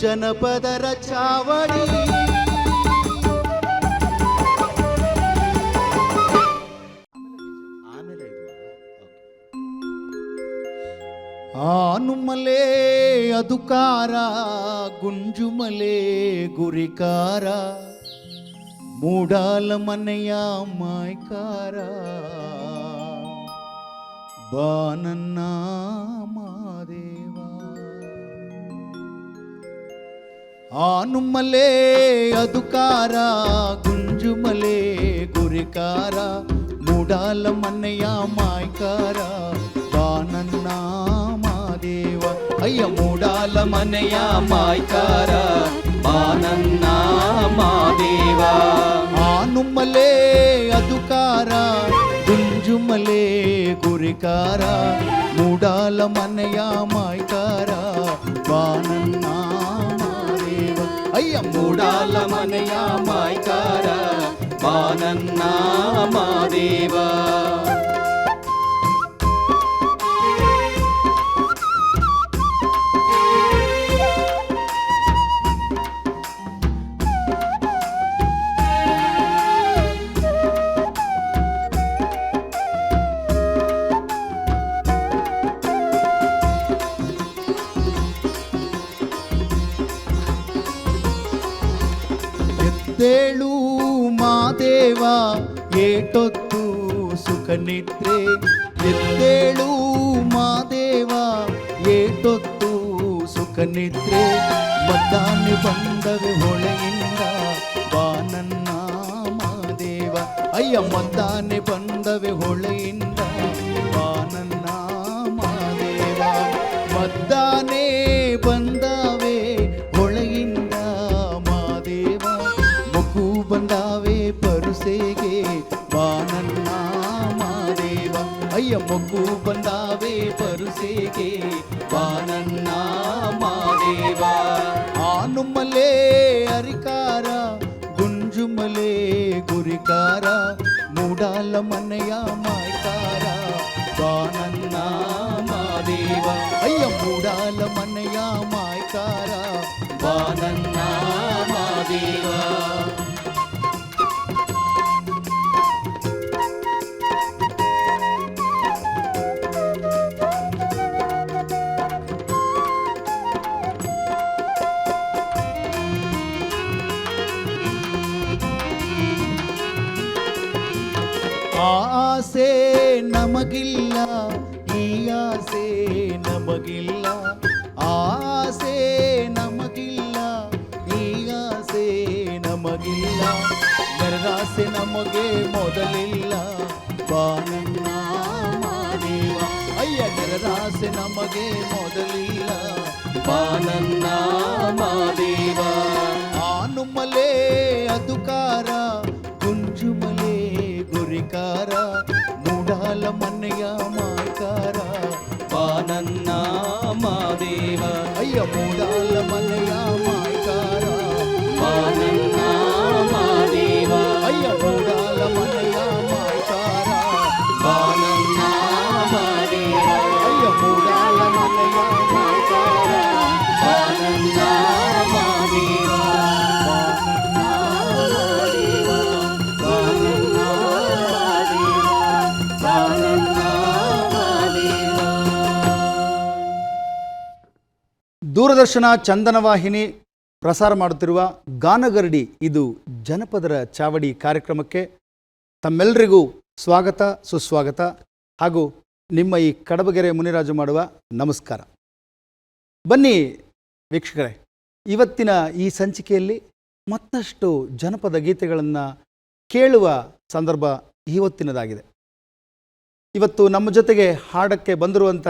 ಜನಪದರ ಚಾವಡಿ ಆಮೇಲೆ ಇದು ಆನುಮಲೆ ಅದುಕಾರ ಗುಂಜುಮಲೆ ಗುರಿಕಾರ ಮೂಡಾಲ ಮನೆಯ ಮಾಯ್ಕಾರ ಬಾನನ್ನ ಮಾದೇವ ఆనుమలే అదుకారా గుంజుమలే గురికారా మూడాల మన్నయ్యా మాయకారా బానన్నా మాదేవ అయ్య మూడాల మన్నయ్యా మాయకారా బానన్నా మాదేవా. ఆనుమలే అదుకారా గుంజుమలే గురికారా మూడాల మన్నయ్యా మాయకారా బానన్నా ಅಯ್ಯ ಮೂಡಾಲ ಮನೆಯ ಮಾಯ್ಕಾರ ಬಾನನ್ನ ಮಾದೇವ ಮಾದೇವ ಏಟೊತ್ತು ಸುಖ ನಿದ್ರೆ ಎದ್ದೇಳು ಮಾದೇವ ಏಟೊತ್ತು ಸುಖ ನಿದ್ರೆ ಮದ್ದಾನೆ ಬಂದವೆ ಹೊಳೆಯಿಂದ ಬಾನನ್ನ ಮಾದೇವ ಅಯ್ಯ, ಮದ್ದಾನೆ ಬಂದವೆ ಹೊಳೆಯಿಂದ ಅಯ್ಯ ಮಗು ಬಂದಾವೆ ಪರುಸೆಗೆ ಬಾನನ್ನ ಮಾದೇವ ಆನುಮಲೆ ಅರಿಕಾರ ಗುಂಜುಮಲೆ ಗುರಿಕಾರ ಮೂಡಾಲ ಮನೆಯ ಮಾಯ್ಕಾರ ಬಾನನ್ನ ಮಾದೇವ ಅಯ್ಯ ಮೂಡಾಲ ಮನೆಯ ಮಾಯ್ಕಾರ ಬಾನನ್ನ ಮಾದೇವ ಆ ನಮಗೆ ಮೊದಲಿಲ್ಲ ಬಾನನ್ನ ಮಾದೇವ ಆನುಮಲೆ ಅದುಕಾರ ಗುಂಜುಮಲೆ ಗುರಿಕಾರ ಮೂಡಾಲ ಮನೆಯ ದೂರದರ್ಶನ ಚಂದನ ವಾಹಿನಿ ಪ್ರಸಾರ ಮಾಡುತ್ತಿರುವ ಗಾನಗರಡಿ ಇದು ಜನಪದರ ಚಾವಡಿ ಕಾರ್ಯಕ್ರಮಕ್ಕೆ ತಮ್ಮೆಲ್ಲರಿಗೂ ಸ್ವಾಗತ, ಸುಸ್ವಾಗತ ಹಾಗೂ ನಿಮ್ಮ ಈ ಕಡಬಗೆರೆ ಮುನಿರಾಜು ಮಾಡುವ ನಮಸ್ಕಾರ. ಬನ್ನಿ ವೀಕ್ಷಕರೇ, ಇವತ್ತಿನ ಈ ಸಂಚಿಕೆಯಲ್ಲಿ ಮತ್ತಷ್ಟು ಜನಪದ ಗೀತೆಗಳನ್ನು ಕೇಳುವ ಸಂದರ್ಭ ಇವತ್ತಿನದಾಗಿದೆ. ಇವತ್ತು ನಮ್ಮ ಜೊತೆಗೆ ಹಾಡಕ್ಕೆ ಬಂದಿರುವಂಥ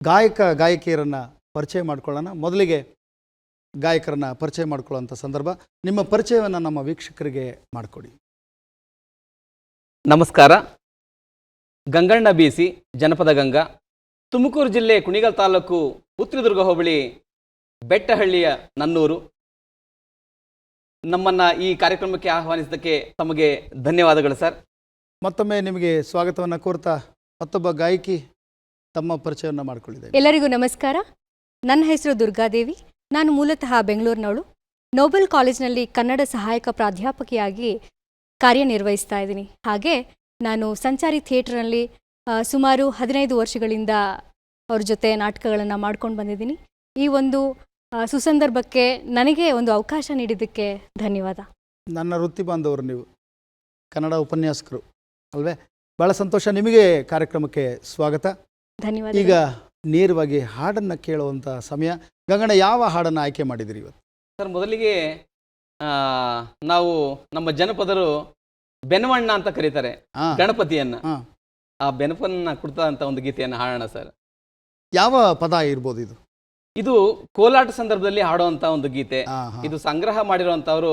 ಗಾಯಕ, ಗಾಯಕಿಯರನ್ನು ಪರಿಚಯ ಮಾಡ್ಕೊಳ್ಳೋಣ. ಮೊದಲಿಗೆ ಗಾಯಕರನ್ನ ಪರಿಚಯ ಮಾಡ್ಕೊಳ್ಳೋಂಥ ಸಂದರ್ಭ. ನಿಮ್ಮ ಪರಿಚಯವನ್ನು ನಮ್ಮ ವೀಕ್ಷಕರಿಗೆ ಮಾಡಿಕೊಡಿ. ನಮಸ್ಕಾರ. ಗಂಗಣ್ಣ ಬೀಸಿ ಜನಪದ ಗಂಗಾ. ತುಮಕೂರು ಜಿಲ್ಲೆ ಕುಣಿಗಲ್ ತಾಲೂಕು ಉತ್ತರದುರ್ಗ ಹೋಬಳಿ ಬೆಟ್ಟಹಳ್ಳಿಯ ನನ್ನೂರು. ನಮ್ಮನ್ನ ಈ ಕಾರ್ಯಕ್ರಮಕ್ಕೆ ಆಹ್ವಾನಿಸಿದ್ದಕ್ಕೆ ತಮಗೆ ಧನ್ಯವಾದಗಳು ಸರ್. ಮತ್ತೊಮ್ಮೆ ನಿಮಗೆ ಸ್ವಾಗತವನ್ನು ಕೋರ್ತಾ ಮತ್ತೊಬ್ಬ ಗಾಯಕಿ ತಮ್ಮ ಪರಿಚಯವನ್ನು ಮಾಡಿಕೊಳ್ಳಿದೆ ಎಲ್ಲರಿಗೂ ನಮಸ್ಕಾರ. ನನ್ನ ಹೆಸರು ದುರ್ಗಾದೇವಿ. ನಾನು ಮೂಲತಃ ಬೆಂಗಳೂರಿನವಳು. ನೋಬೆಲ್ ಕಾಲೇಜ್ನಲ್ಲಿ ಕನ್ನಡ ಸಹಾಯಕ ಪ್ರಾಧ್ಯಾಪಕಿಯಾಗಿ ಕಾರ್ಯನಿರ್ವಹಿಸ್ತಾ ಇದ್ದೀನಿ. ಹಾಗೆ ನಾನು ಸಂಚಾರಿ ಥಿಯೇಟರ್ನಲ್ಲಿ ಸುಮಾರು ಹದಿನೈದು ವರ್ಷಗಳಿಂದ ಅವ್ರ ಜೊತೆ ನಾಟಕಗಳನ್ನು ಮಾಡ್ಕೊಂಡು ಬಂದಿದ್ದೀನಿ. ಈ ಒಂದು ಸುಸಂದರ್ಭಕ್ಕೆ ನನಗೆ ಒಂದು ಅವಕಾಶ ನೀಡಿದ್ದಕ್ಕೆ ಧನ್ಯವಾದ. ನನ್ನ ವೃತ್ತಿ ಬಾಂಧವರು ನೀವು ಕನ್ನಡ ಉಪನ್ಯಾಸಕರು ಅಲ್ವೇ? ಭಾಳ ಸಂತೋಷ. ನಿಮಗೆ ಕಾರ್ಯಕ್ರಮಕ್ಕೆ ಸ್ವಾಗತ. ಧನ್ಯವಾದ ಈಗ ನೇರವಾಗಿ ಹಾಡನ್ನು ಕೇಳುವಂಥ ಸಮಯ. ಗಂಗಣ್ಣ ಯಾವ ಹಾಡನ್ನು ಆಯ್ಕೆ ಮಾಡಿದಿರಿ ಇವತ್ತು? ಸರ್ ಮೊದಲಿಗೆ ಆ, ನಾವು ನಮ್ಮ ಜನಪದರು ಬೆನವಣ್ಣ ಅಂತ ಕರೀತಾರೆ ಗಣಪತಿಯನ್ನ. ಆ. ಬೆನಪನ್ನ ಕುಡ್ತಾ ಅಂತ ಒಂದು ಗೀತೆಯನ್ನು ಹಾಡೋಣ ಸರ್. ಯಾವ ಪದ ಇರ್ಬೋದು ಇದು? ಇದು ಕೋಲಾಟ ಸಂದರ್ಭದಲ್ಲಿ ಹಾಡುವಂತ ಒಂದು ಗೀತೆ. ಇದು ಸಂಗ್ರಹ ಮಾಡಿರುವಂತವರು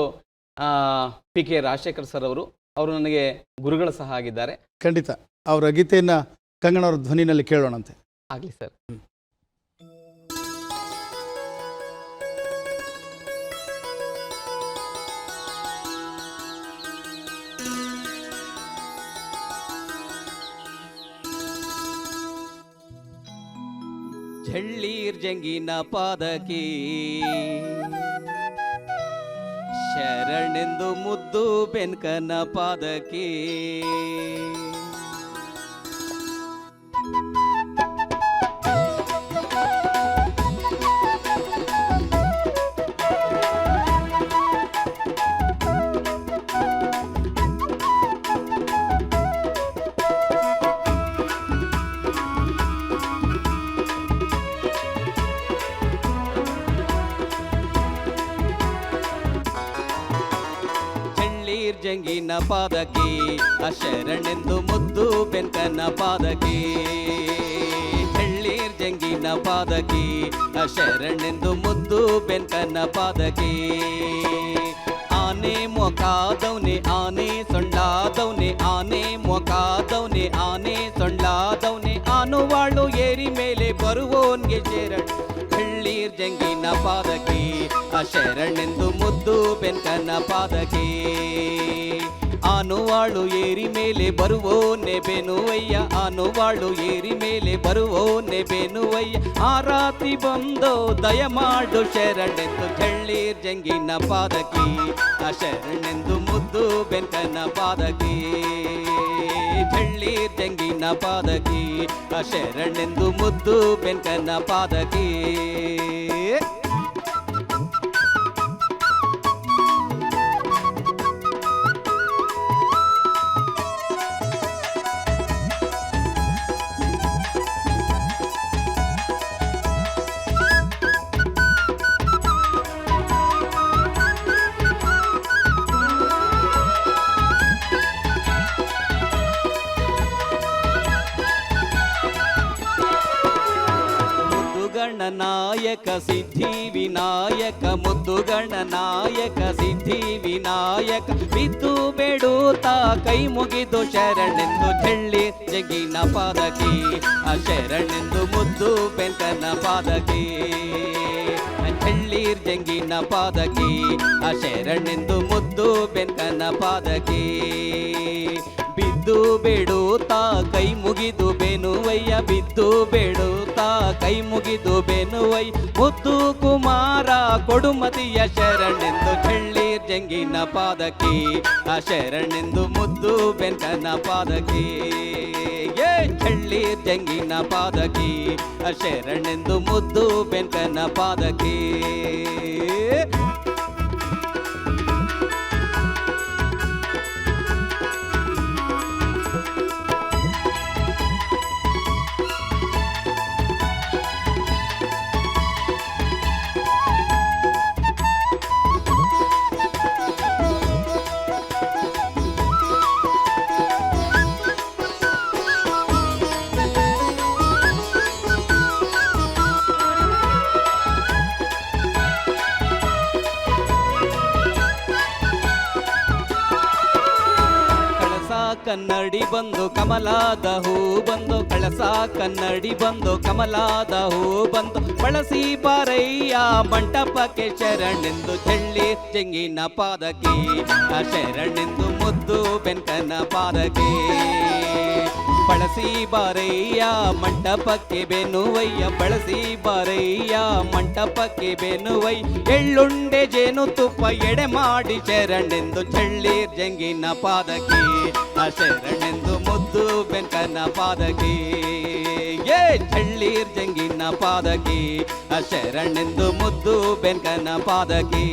ಪಿ ಕೆ ರಾಜಶೇಖರ್ ಸರ್ ಅವರು. ಅವರು ನನಗೆ ಗುರುಗಳು ಸಹ ಆಗಿದ್ದಾರೆ. ಖಂಡಿತ. ಅವರ ಗೀತೆಯನ್ನ ಕಂಗಣವರ ಧ್ವನಿನಲ್ಲಿ ಕೇಳೋಣಂತೆ. ಆಗ್ಲಿ ಸರ್. ಝಳ್ಳೀರ್ ಜಂಗಿನ ಪಾದಕಿ. ಶರಣೆಂದು ಮುದ್ದು ಬೆನ್ಕನ ಪಾದಕಿ. ಪಾದಕಿ, ಅಶರಣೆಂದು ಮುದ್ದು ಬೆಂಕನ ಪಾದಕಿ. ಹೆಳ್ಳೀರ್ ಜಂಗಿನ ಪಾದಕಿ, ಅಶರಣೆಂದು ಮುದ್ದು ಬೆಂಕನ ಪಾದಕಿ. ಆನೆ ಮೊಕಾದವ್ನೆ, ಆನೆ ಸೊಂಡಾದವ್ನೆ, ಆನೆ ಮೊಕಾದವ್ನೆ, ಆನೆ ಸೊಂಡಾದವ್ನೆ. ಆನುವಾಳು ಏರಿ ಮೇಲೆ ಬರುವೋನ್ಗೆ ಶರಣ್ ಹಳ್ಳೀರ್ ಜಂಗಿನ ಪಾದಕಿ, ಅಶರಣೆಂದು ಮುದ್ದು ಬೆಂಕನ ಪಾದಕಿ. ಆನುವಾಳು ಏರಿ ಮೇಲೆ ಬರುವೋ ನೆಬೆನುವಯ್ಯ ಆನುವಾಳು ಏರಿ ಮೇಲೆ ಬರುವೋ ನೆಬೆನುವಯ್ಯ. ಆ ರಾತ್ರಿ ಬಂದೋ ದಯಮಾಡು ಶರಣೆಂದು ಚಳ್ಳೀರ್ ಜಂಗಿನ ಪಾದಕಿ ಆ ಶರಣೆಂದು ಮುದ್ದು ಬೆಂಕನ ಪಾದಕಿ ಚಳ್ಳೀರ್ ಜಂಗಿನ ಪಾದಕಿ ಆ ಶರಣೆಂದು ಮುದ್ದು ಬೆಂಕನ ಪಾದಕಿ ಬೇಡುತ್ತಾ ಕೈ ಮುಗಿದು ಶರಣೆಂದು ಚಳ್ಳಿ ಜಗಿನ ಪಾದಕಿ. ಆ ಶರಣೆಂದು ಮುದ್ದು ಬೆಂಕನ ಪಾದಕಿ. ಚಳ್ಳೀರ್ ಜಂಗಿನ ಪಾದಕಿ, ಆ ಶರಣೆಂದು ಮುದ್ದು ಬೆಂಕನ ಪಾದಕಿ. ಬಿದ್ದು ಬೇಡುತ್ತಾ ಕೈ ಮುಗಿದು ಬೆನುವಯ್ಯ, ಬಿದ್ದು ಬೇಡುತ್ತಾ ಕೈ ಮುಗಿದು ಬೆನುವೈ ಮುದ್ದು ಕುಮಾರ, ಕೊಡುಮತಿಯ ಶರಣೆಂದು ಚೆಳ್ಳೀರ್ ಜಂಗಿನ ಪಾದಕಿ ಆ ಶರಣೆಂದು ಮುದ್ದು ಬೆಂಕನ ಪಾದಕಿ ಏ ಚಳ್ಳಿ ಜಂಗಿನ ಪಾದಕಿ ಆ ಶರಣೆಂದು ಮುದ್ದು ಬೆಂಕನ ಪಾದಕಿ ಕನ್ನಡಿ ಬಂದು ಕಮಲಾದ ಹೂ ಬಂದು ಕಳಸ ಕನ್ನಡಿ ಬಂದು ಕಮಲಾದ ಹೂ ಬಂದು ಬಳಸಿ ಬಾರಯ್ಯ ಮಂಟಪಕ್ಕೆ ಶರಣೆಂದು ಚೆಳ್ಳಿ ಪಾದಕಿ ಆ ಶರಣೆಂದು ಮುದ್ದು ಬೆಂಕನ ಪಾದಕಿ ಬಳಸಿ ಬಾರಯ್ಯ, ಮಂಟಪಕ್ಕೆ ಬೆನುವಯ್ಯ, ಬಳಸಿ ಬಾರಯ್ಯ, ಮಂಟಪಕ್ಕೆ ಬೆನುವೈ ಎಳ್ಳುಂಡೆ ಜೇನು ತುಪ್ಪ ಎಡೆ ಮಾಡಿ ಶರಣೆಂದು ಚಳ್ಳೀರ್ ಜಂಗಿನ ಪಾದಕಿ ಆ ಶರಣೆಂದು ಮುದ್ದು ಬೆಂಕನ ಪಾದಕಿ ಏ, ಚಳ್ಳೀರ್ ಜಂಗಿನ ಪಾದಕಿ ಆ ಶರಣೆಂದು ಮುದ್ದು ಬೆಂಕನ ಪಾದಕ್ಕೆ.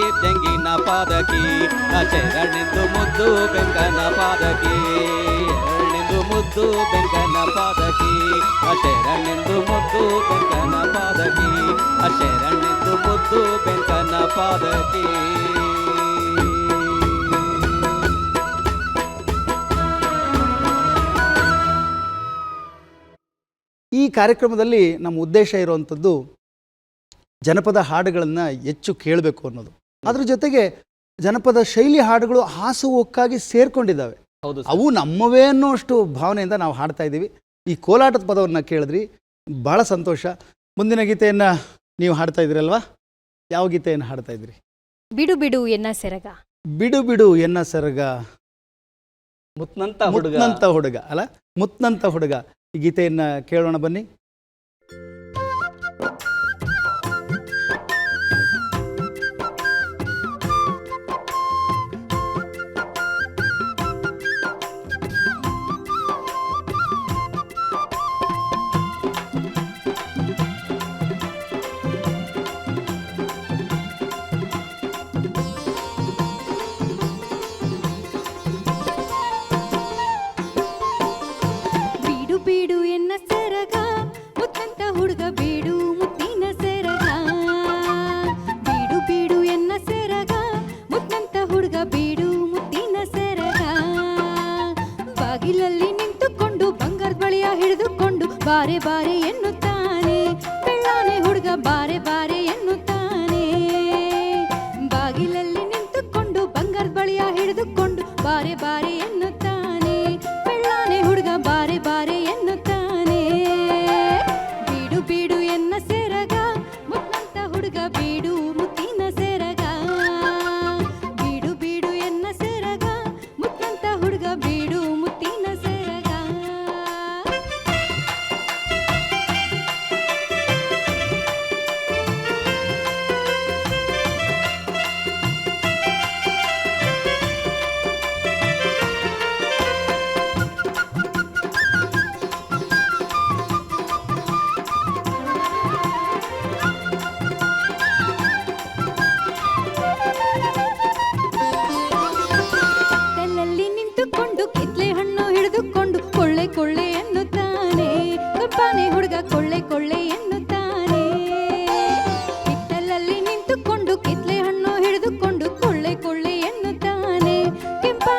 ಚಳ್ಳೀರ್ ಪಾದಕಿ ಶರಣೆಂದು ಮುದ್ದು ಬೆಂಕನ ಪಾದಕಿ ಶರಣೆಂದು ಮುದ್ದು ಬೆಂಕನ ಪಾದಕಿ ಆ ಶರಣೆಂದು ಮುದ್ದು ಬೆಂಕನ ಪಾದಕಿ ಆ ಶರಣೆಂದು ಮುದ್ದು ಬೆಂಕನ ಪಾದಕಿ ಈ ಕಾರ್ಯಕ್ರಮದಲ್ಲಿ ನಮ್ಮ ಉದ್ದೇಶ ಇರುವಂಥದ್ದು ಜನಪದ ಹಾಡುಗಳನ್ನು ಹೆಚ್ಚು ಕೇಳಬೇಕು ಅನ್ನೋದು. ಅದ್ರ ಜೊತೆಗೆ ಜನಪದ ಶೈಲಿ ಹಾಡುಗಳು ಹಾಸುಹೊಕ್ಕಾಗಿ ಸೇರ್ಕೊಂಡಿದ್ದಾವೆ. ಹೌದು ಅವು ನಮ್ಮವೇ ಅನ್ನೋಷ್ಟು ಭಾವನೆಯಿಂದ ನಾವು ಹಾಡ್ತಾ ಇದ್ದೀವಿ. ಈ ಕೋಲಾಟದ ಪದವನ್ನು ಕೇಳಿದ್ರಿ ಬಹಳ ಸಂತೋಷ. ಮುಂದಿನ ಗೀತೆಯನ್ನು ನೀವು ಹಾಡ್ತಾ ಇದ್ದೀರಲ್ವಾ? ಯಾವ ಗೀತೆಯನ್ನು ಹಾಡ್ತಾ ಇದ್ರಿ ಬಿಡು ಬಿಡು ಎನ್ನ ಸೆರಗ. ಬಿಡು ಬಿಡು ಎನ್ನ ಸೆರಗ. ಮುತ್ನಂತ ಹುಡುಗ. ಮುತ್ನಂತ ಹುಡುಗ ಅಲ್ಲ? ಮುತ್ನಂತ ಹುಡುಗ. ಈ ಗೀತೆಯನ್ನು ಕೇಳೋಣ ಬನ್ನಿ. ಬೀಡು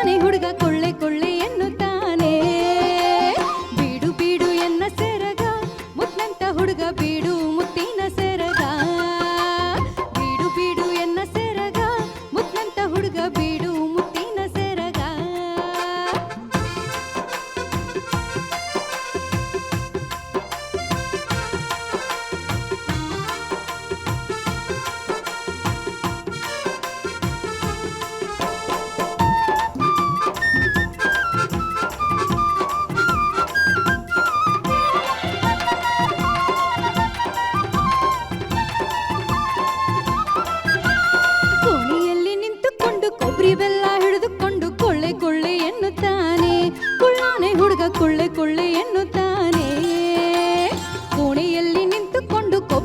ಕೆಂಪಾನೆ ಹುಡುಗ ಕೊಳ್ಳೆ ಕೊಳ್ಳೆ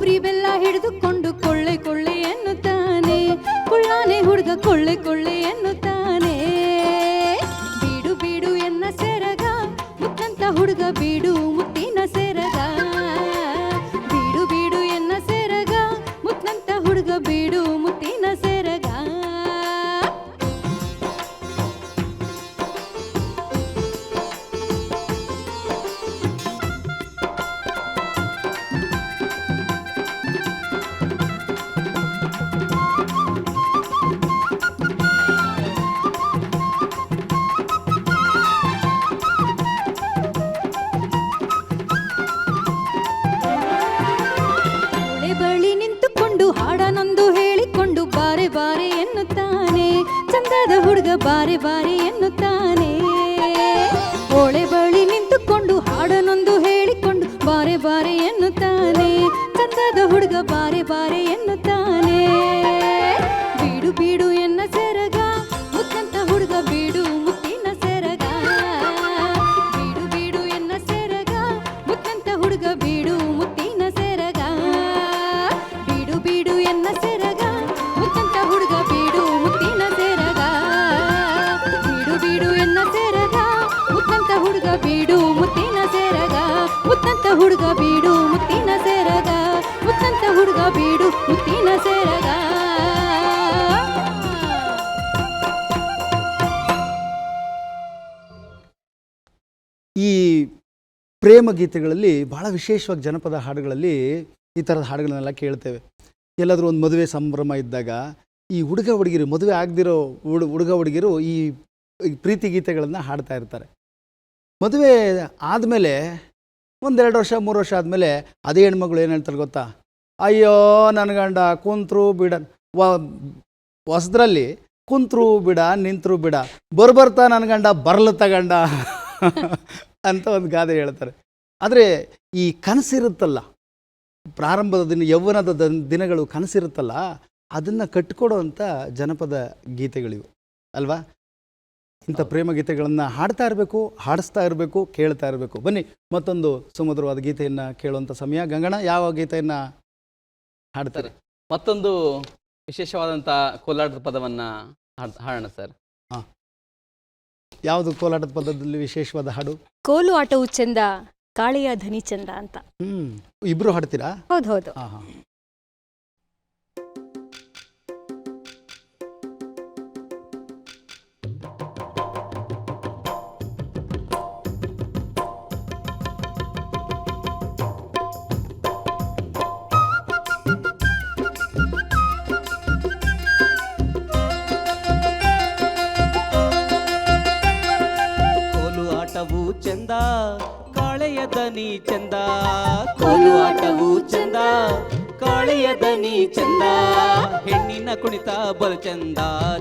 ಕೊಬ್ಬರಿ ಬೆಲ್ಲ ಹಿಡಿದುಕೊಂಡು ಕೊಳ್ಳೆ ಕೊಳ್ಳೆ ಎನ್ನುತ್ತಾನೆ. ಕುಳ್ಳಾನೆ ಹುಡುಗ ಕೊಳ್ಳೆ ಕೊಳ್ಳೆ ಎನ್ನುತ್ತಾನೆ. ಎನ್ನುತ್ತಾನೆ ಚಂದದ ಗೀತೆಗಳಲ್ಲಿ ಬಹಳ ವಿಶೇಷವಾಗಿ ಜನಪದ ಹಾಡುಗಳಲ್ಲಿ ಈ ಥರದ ಹಾಡುಗಳನ್ನೆಲ್ಲ ಕೇಳ್ತೇವೆ. ಎಲ್ಲಾದರೂ ಒಂದು ಮದುವೆ ಸಂಭ್ರಮ ಇದ್ದಾಗ ಈ ಹುಡುಗ ಹುಡುಗಿರು, ಮದುವೆ ಆಗದಿರೋ ಹುಡು, ಹುಡುಗ ಹುಡುಗಿರು ಈ ಪ್ರೀತಿ ಗೀತೆಗಳನ್ನು ಹಾಡ್ತಾ ಇರ್ತಾರೆ. ಮದುವೆ ಆದಮೇಲೆ ಒಂದೆರಡು ವರ್ಷ, ಮೂರು ವರ್ಷ ಆದಮೇಲೆ ಅದೇ ಹೆಣ್ಮಗಳು ಏನು ಹೇಳ್ತಾರೆ ಗೊತ್ತಾ? ಅಯ್ಯೋ ನನ್ನ ಗಂಡ ಕುಂತ್ರು ಬಿಡ ಹೊಸದ್ರಲ್ಲಿ ಕುಂತ್ರು ಬಿಡ, ನಿಂತರು ಬಿಡ, ಬರ್ಬರ್ತಾ ನನ್ನ ಗಂಡ ಬರ್ಲ ತಗಂಡ ಅಂತ ಒಂದು ಗಾದೆ ಹೇಳ್ತಾರೆ. ಆದರೆ ಈ ಕನಸಿರುತ್ತಲ್ಲ. ಪ್ರಾರಂಭದ ದಿನ ಯೌವನದ ದನ್- ದಿನಗಳು ಕನಸಿರುತ್ತಲ್ಲ ಅದನ್ನು ಕಟ್ಕೊಡೋವಂಥ ಜನಪದ ಗೀತೆಗಳಿವು ಅಲ್ವಾ? ಇಂಥ ಪ್ರೇಮ ಗೀತೆಗಳನ್ನು ಹಾಡ್ತಾ ಇರಬೇಕು ಹಾಡಿಸ್ತಾ ಇರಬೇಕು ಕೇಳ್ತಾ ಇರಬೇಕು. ಬನ್ನಿ ಮತ್ತೊಂದು ಸುಮಧುರವಾದ ಗೀತೆಯನ್ನು ಕೇಳುವಂಥ ಸಮಯ. ಗಂಗಣ ಯಾವ ಗೀತೆಯನ್ನು ಹಾಡ್ತಾರೆ? ಮತ್ತೊಂದು ವಿಶೇಷವಾದಂಥ ಕೋಲಾಟದ ಪದವನ್ನು ಹಾಡ್- ಹಾಡೋಣ ಸರ್. ಯಾವುದು ಕೋಲಾಟದ ಪದದಲ್ಲಿ ವಿಶೇಷವಾದ ಹಾಡು? ಕೋಲು ಆಟವು ಚಂದ ಕಾಳೆಯ ಧನಿ ಚಂದ ಅಂತ ಇಬ್ರು ಹಾಡ್ತೀರಾ? ಹೌದು ಹೌದು. ಚಂದ. ಕೋಲು ಆಟವು ಚಂದ. ಕಾಳೆಯ ದನಿ ಚಂದ. ಹೆಣ್ಣಿನ ಕುಣಿತ ಬಲ ಚಂದ.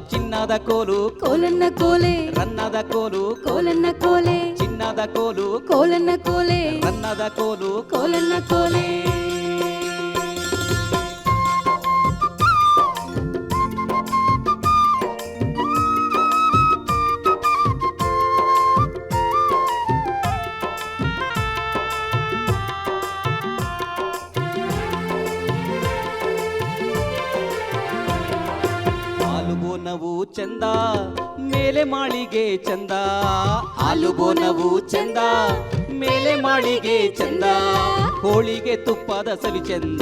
ಚಿನ್ನದ ಕೋಲು ಕೋಲನ್ನ ಕೋಲೆ. ರನ್ನದ ಕೋಲು ಕೋಲನ್ನ ಕೋಲೆ. ಚಿನ್ನದ ಕೋಲು ಕೋಲನ್ನ ಕೋಲೆ. ರನ್ನದ ಕೋಲು ಕೋಲನ್ನ ಕೋಲೆ. ಮಾಳಿಗೆ ಚಂದ. ಆಲುಬೋನವು ಚಂದ. ಮೇಲೆ ಮಾಳಿಗೆ ಚಂದ. ಹೋಳಿಗೆ ತುಪ್ಪದ ಸವಿ ಚಂದ.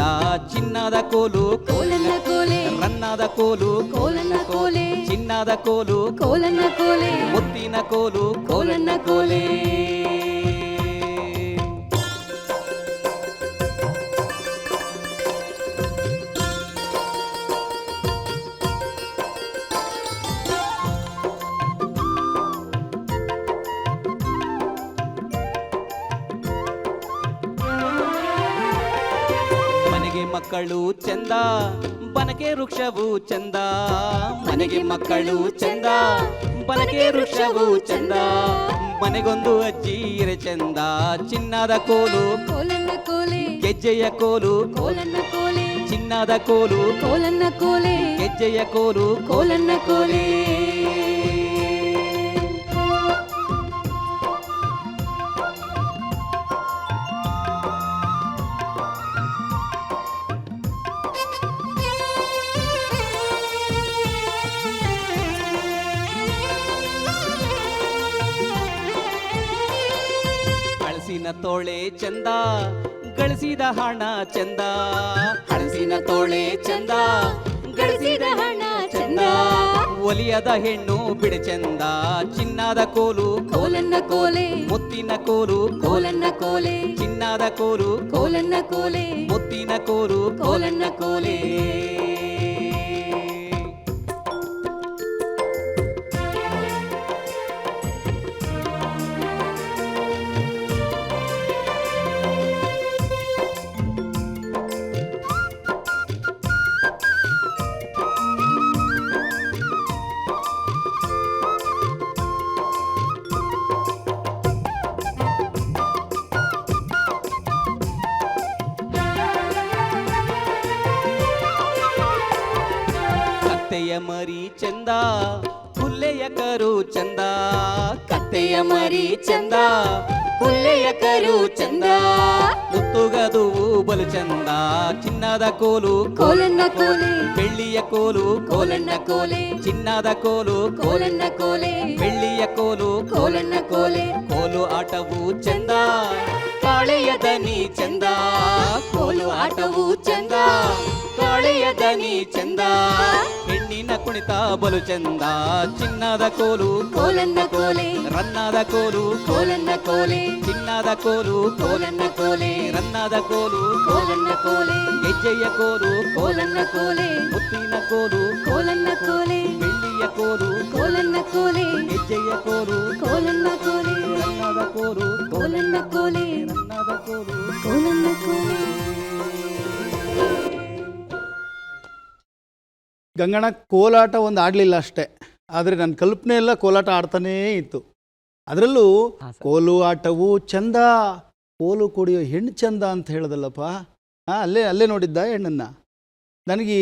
ಚಿನ್ನದ ಕೋಲು ಕೋಲನ ಕೋಲೆ. ರನ್ನದ ಕೋಲು ಕೋಲನ ಕೋಲೆ. ಚಿನ್ನದ ಕೋಲು ಕೋಲನ ಕೋಲೆ. ಮುತ್ತಿನ ಕೋಲು ಕೋಲನ ಕೋಲೆ. ಮಕ್ಕಳು ಚಂದ ಬನಕೆ ವೃಕ್ಷವು ಚಂದ. ಮನೆಗೆ ಮಕ್ಕಳು ಚಂದ ಬನಕೆ ವೃಕ್ಷವು ಚಂದ. ಮನೆಗೊಂದು ಅಜ್ಜಿರೆ ಚಂದ ಚಿನ್ನದ ಕೋಲು ಕೋಲನ್ನ ಕೋಲೆ ಗೆಜ್ಜೆಯ ಕೋಲು ಕೋಲನ್ನ ಕೋಲೆ ಚಿನ್ನದ ಕೋಲು ಕೋಲನ್ನ ಕೋಲೆ ಗೆಜ್ಜೆಯ ಕೋಲು. ಕೋಲನ್ನ ಕೋಲೆ. ತೋಳೆ ಚಂದ ಗಳಿಸಿದ ಹಣ ಚಂದ. ಹಳಸಿನ ತೋಳೆ ಚಂದ ಗಳಿಸಿದ ಹಣ ಚಂದ. ಒಲಿಯದ ಹೆಣ್ಣು ಬಿಡ ಚಂದ ಚಿನ್ನದ ಕೋಲು ಕೋಲನ್ನ ಕೋಲೆ. ಮುತ್ತಿನ ಕೋಲು ಕೋಲನ್ನ ಕೋಲೆ. ಚಿನ್ನದ ಕೋಲು ಕೋಲನ್ನ ಕೋಲೆ. ಮುತ್ತಿನ ಕೋಲು ಕೋಲನ್ನ ಕೋಲೆ. ಹುಲ್ಲೆಯ ಕರು ಚಂದ ಮುತ್ತುಗದುವು ಬಲು ಚಂದ ಚಿನ್ನದ ಕೋಲು ಕೋಲನ್ನ ಕೋಲೆ ಬೆಳ್ಳಿಯ ಕೋಲು ಕೋಲನ್ನ ಕೋಲೆ ಚಿನ್ನದ ಕೋಲು ಕೋಲನ್ನ ಕೋಲೆ ಬೆಳ್ಳಿಯ ಕೋಲು ಕೋಲನ್ನ ಕೋಲೆ ಕೋಲು ಆಟವು ಚಂದ ಕಾಳೆಯ ದನಿ ಚಂದ ಕೋಲು ಆಟವು ಚಂದ ಕಾಳೆಯ ದನಿ ಚಂದ ಹೆಣ್ಣಿನ ಕುಣಿತ ಬಲು ಚಂದ ಚಿನ್ನದ ಕೋಲು ಕೋಲನ್ನ ಕೋಲೆ ರನ್ನದ ಕೋಲು ಕೋಲನ್ನ ಕೋಲೆ ಚಿನ್ನದ ಕೋಲು ಕೋಲನ್ನ ಕೋಲೆ ರನ್ನದ ಕೋಲು ಕೋಲನ್ನ ಕೋಲೆ ಗೆಜ್ಜೆಯ ಕೋಲು ಕೋಲನ್ನ ಕೋಲೆ ಮುತ್ತಿನ ಕೋಲು ಕೋಲನ್ನ ಕೋಲೆ ಬೆಳ್ಳಿಯ ಕೋಲು ಕೋಲನ್ನ ಕೋಲೆ ಗೆಜ್ಜೆಯ ಕೋಲು ಕೋಲನ್ನ ಕೋಲೆ ರನ್ನದ ಕೋಲು ಕೋಲನ್ನ ಕೋಲೆ ರನ್ನದ ಕೋಲು ಕೋಲನ್ನ ಕೋಲೆ ಗಂಗಣ್ಣ ಕೋಲಾಟ ಒಂದು ಆಡಲಿಲ್ಲ ಅಷ್ಟೇ. ಆದರೆ ನನ್ನ ಕಲ್ಪನೆ ಎಲ್ಲ ಕೋಲಾಟ ಆಡ್ತಾನೇ ಇತ್ತು. ಅದರಲ್ಲೂ ಕೋಲು ಆಟವು ಚಂದ ಕೋಲು ಕುಡಿಯೋ ಹೆಣ್ಣು ಚಂದ ಅಂತ ಹೇಳಿದಲ್ಲಪ್ಪ. ಹಾಂ ಅಲ್ಲೇ ಅಲ್ಲೇ ನೋಡಿದ್ದ ಹೆಣ್ಣನ್ನು. ನನಗೆ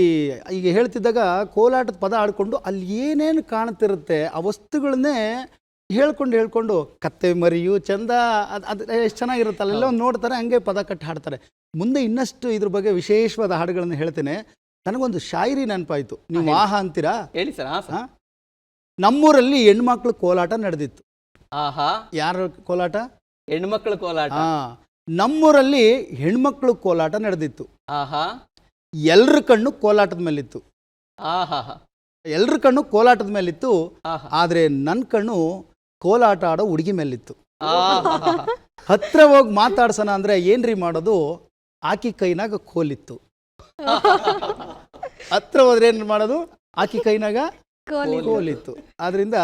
ಈಗ ಹೇಳ್ತಿದ್ದಾಗ ಕೋಲಾಟದ ಪದ ಆಡಿಕೊಂಡು ಅಲ್ಲಿ ಏನೇನು ಕಾಣ್ತಿರುತ್ತೆ ಆ ವಸ್ತುಗಳನ್ನೇ ಹೇಳ್ಕೊಂಡು ಹೇಳ್ಕೊಂಡು ಕತ್ತೆ ಮರಿಯು ಚಂದ ಅದು ಅದು ಎಷ್ಟು ಚೆನ್ನಾಗಿರುತ್ತೆ ಅಲ್ಲೆಲ್ಲ ಒಂದು ನೋಡ್ತಾರೆ ಹಂಗೆ ಪದ ಕಟ್ಟಿ ಹಾಡ್ತಾರೆ. ಮುಂದೆ ಇನ್ನಷ್ಟು ಇದ್ರ ಬಗ್ಗೆ ವಿಶೇಷವಾದ ಹಾಡುಗಳನ್ನು ಹೇಳ್ತೇನೆ. ನನಗೊಂದು ಶಾಯರಿ ನೆನಪಾಯಿತು. ನೀವು ಆಹ ಅಂತೀರಾ? ಹೇಳಿ ಸರ್ ಹಾ? ನಮ್ಮೂರಲ್ಲಿ ಹೆಣ್ಮಕ್ಳು ಕೋಲಾಟ ನಡೆದಿತ್ತು. ಆಹಾ. ಯಾರ ಕೋಲಾಟ? ಹೆಣ್ಮಕ್ಳ ಕೋಲಾಟ? ಹಾ. ನಮ್ಮೂರಲ್ಲಿ ಹೆಣ್ಮಕ್ಳು ಕೋಲಾಟ ನಡೆದಿತ್ತು. ಆಹಾ. ಎಲ್ರ ಕಣ್ಣು ಕೋಲಾಟದ ಮೇಲಿತ್ತು. ಆಹಾ. ಎಲ್ರ ಕಣ್ಣು ಕೋಲಾಟದ ಮೇಲಿತ್ತು. ಆದ್ರೆ ಆದರೆ ನನ್ನ ಕಣ್ಣು ಕೋಲಾಟ ಆಡೋ ಹುಡುಗಿ ಮೇಲಿತ್ತು. ಹತ್ರ ಹೋಗಿ ಮಾತಾಡ್ಸೋಣ ಅಂದ್ರೆ ಏನ್ರಿ ಮಾಡೋದು? ಆಕಿ ಕೈನಾಗ ಕೋಲಿತ್ತು ಹತ್ರ ಹೋದ್ರೆ ಏನು ಮಾಡೋದು? ಆಕಿ ಕೈನಾಗ ಕೋಲಿ ಕೋಲಿತ್ತು. ಆದ್ರಿಂದ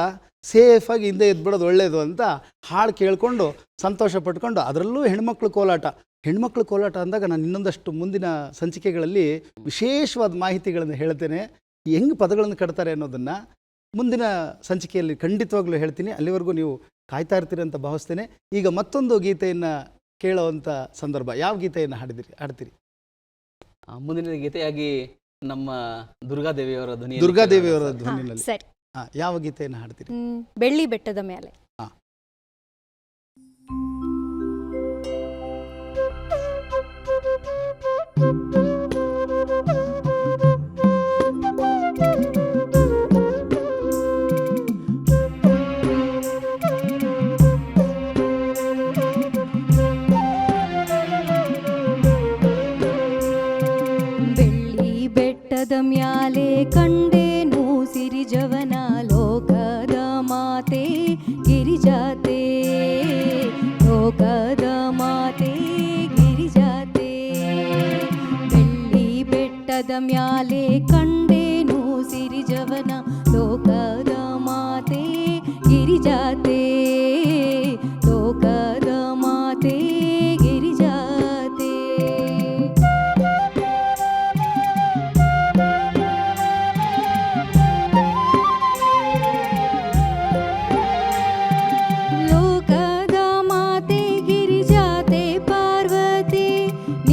ಸೇಫಾಗಿ ಹಿಂದೆ ಎದ್ಬಿಡೋದು ಒಳ್ಳೇದು ಅಂತ ಹಾಡು ಕೇಳ್ಕೊಂಡು ಸಂತೋಷ ಪಟ್ಕೊಂಡು ಅದರಲ್ಲೂ ಹೆಣ್ಮಕ್ಳು ಕೋಲಾಟ. ಹೆಣ್ಮಕ್ಳು ಕೋಲಾಟ ಅಂದಾಗ ನಾನು ಇನ್ನೊಂದಷ್ಟು ಮುಂದಿನ ಸಂಚಿಕೆಗಳಲ್ಲಿ ವಿಶೇಷವಾದ ಮಾಹಿತಿಗಳನ್ನು ಹೇಳ್ತೇನೆ. ಹೆಂಗೆ ಪದಗಳನ್ನು ಕಟ್ತಾರೆ ಅನ್ನೋದನ್ನು ಮುಂದಿನ ಸಂಚಿಕೆಯಲ್ಲಿ ಖಂಡಿತವಾಗ್ಲೂ ಹೇಳ್ತೀನಿ. ಅಲ್ಲಿವರೆಗೂ ನೀವು ಕಾಯ್ತಾ ಇರ್ತೀರಿ ಅಂತ ಭಾವಿಸ್ತೇನೆ. ಈಗ ಮತ್ತೊಂದು ಗೀತೆಯನ್ನು ಕೇಳೋವಂಥ ಸಂದರ್ಭ. ಯಾವ ಗೀತೆಯನ್ನು ಹಾಡಿದಿರಿ ಹಾಡ್ತೀರಿ? ಮುಂದಿನ ಗೀತೆಯಾಗಿ ನಮ್ಮ ದುರ್ಗಾದೇವಿಯವರ ಧ್ವನಿ ದುರ್ಗಾದೇವಿಯವರ ಧ್ವನಿ ಧ್ವನಿನಲ್ಲಿ. ಯಾವ ಗೀತೆಯನ್ನು ಹಾಡ್ತೀರಿ? ಬೆಳ್ಳಿ ಬೆಟ್ಟದ ಮೇಲೆ.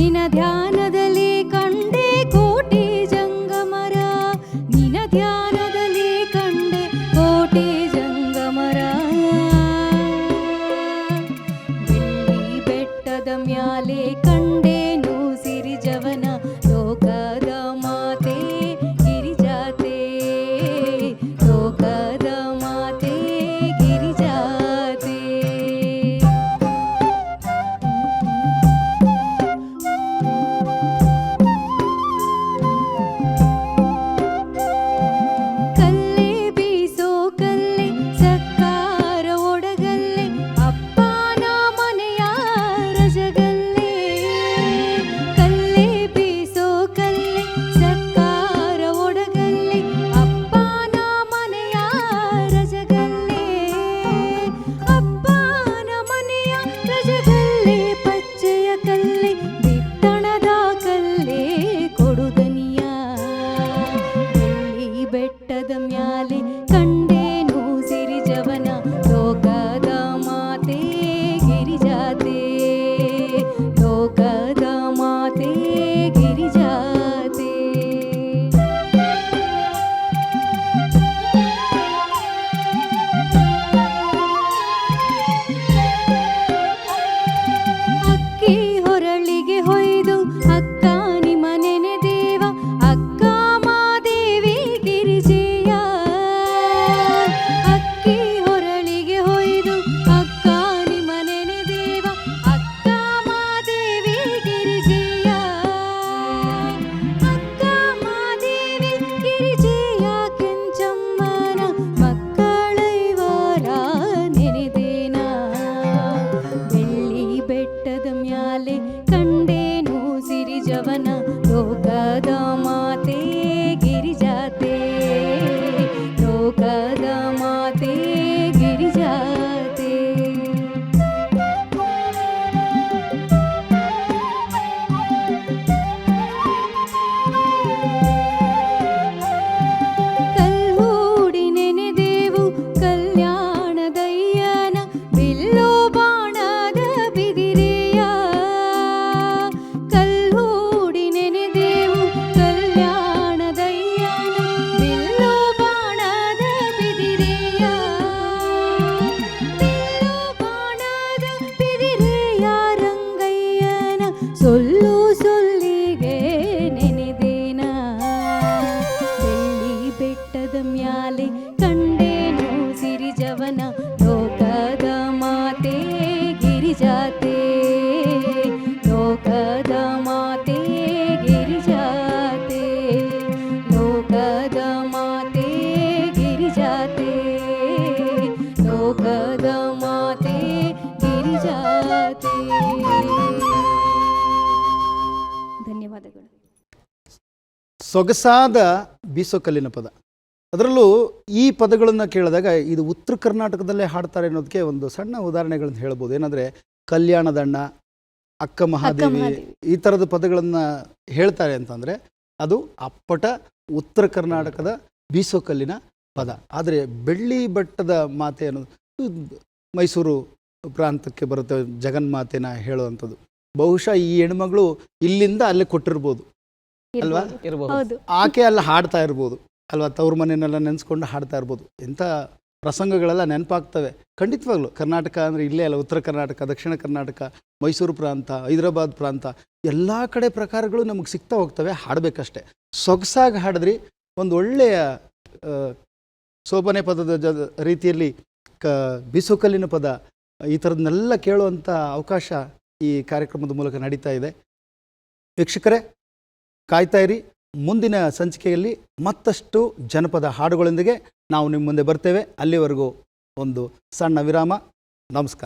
ನಿನ ಸೊಗಸಾದ ಬೀಸೋಕಲ್ಲಿನ ಪದ. ಅದರಲ್ಲೂ ಈ ಪದಗಳನ್ನು ಕೇಳಿದಾಗ ಇದು ಉತ್ತರ ಕರ್ನಾಟಕದಲ್ಲೇ ಹಾಡ್ತಾರೆ ಅನ್ನೋದಕ್ಕೆ ಒಂದು ಸಣ್ಣ ಉದಾಹರಣೆಗಳನ್ನು ಹೇಳ್ಬೋದು. ಏನಂದರೆ ಕಲ್ಯಾಣದಣ್ಣ ಅಕ್ಕ ಮಹಾದೇವಿ. ಈ ಥರದ ಪದಗಳನ್ನು ಹೇಳ್ತಾರೆ ಅಂತಂದರೆ ಅದು ಅಪ್ಪಟ ಉತ್ತರ ಕರ್ನಾಟಕದ ಬೀಸೋಕಲ್ಲಿನ ಪದ. ಆದರೆ ಬೆಳ್ಳಿ ಬಟ್ಟದ ಮಾತೆ ಅನ್ನೋದು ಮೈಸೂರು ಪ್ರಾಂತಕ್ಕೆ ಬರುತ್ತೆ ಜಗನ್ಮಾತೆನ ಹೇಳುವಂಥದ್ದು. ಬಹುಶಃ ಈ ಹೆಣ್ಮಗಳು ಇಲ್ಲಿಂದ ಅಲ್ಲೇ ಕೊಟ್ಟಿರ್ಬೋದು. ಅಲ್ವಾ? ಇರಬಹುದು ಆಕೆ ಅಲ್ಲಿ ಹಾಡ್ತಾ ಇರ್ಬೋದು. ಅಲ್ವಾ? ತವ್ರ ಮನೆಯನ್ನೆಲ್ಲ ನೆನೆಸ್ಕೊಂಡು ಹಾಡ್ತಾ ಇರ್ಬೋದು. ಇಂಥ ಪ್ರಸಂಗಗಳೆಲ್ಲ ನೆನಪಾಗ್ತವೆ. ಖಂಡಿತವಾಗ್ಲು. ಕರ್ನಾಟಕ ಅಂದರೆ ಇಲ್ಲೇ ಅಲ್ಲ ಉತ್ತರ ಕರ್ನಾಟಕ ದಕ್ಷಿಣ ಕರ್ನಾಟಕ ಮೈಸೂರು ಪ್ರಾಂತ ಹೈದರಾಬಾದ್ ಪ್ರಾಂತ ಎಲ್ಲ ಕಡೆ ಪ್ರಕಾರಗಳು ನಮಗೆ ಸಿಗ್ತಾ ಹೋಗ್ತವೆ. ಹಾಡಬೇಕಷ್ಟೆ. ಸೊಗಸಾಗಿ ಹಾಡಿದ್ರಿ ಒಂದು ಒಳ್ಳೆಯ ಸೋಪನೆ ಸೋಬನೆ ಪದದ ಜ ರೀತಿಯಲ್ಲಿ ಕ ಬಿಸುಕಲ್ಲಿನ ಪದ ಈ ಥರದನ್ನೆಲ್ಲ ಕೇಳುವಂಥ ಅವಕಾಶ ಈ ಕಾರ್ಯಕ್ರಮದ ಮೂಲಕ ನಡೀತಾ ಇದೆ. ವೀಕ್ಷಕರೇ ಕಾಯ್ತಾ ಇರಿ. ಮುಂದಿನ ಸಂಚಿಕೆಯಲ್ಲಿ ಮತ್ತಷ್ಟು ಜನಪದ ಹಾಡುಗಳೊಂದಿಗೆ ನಾವು ನಿಮ್ಮ ಮುಂದೆ ಬರ್ತೇವೆ. ಅಲ್ಲಿವರೆಗೂ ಒಂದು ಸಣ್ಣ ವಿರಾಮ. ನಮಸ್ಕಾರ.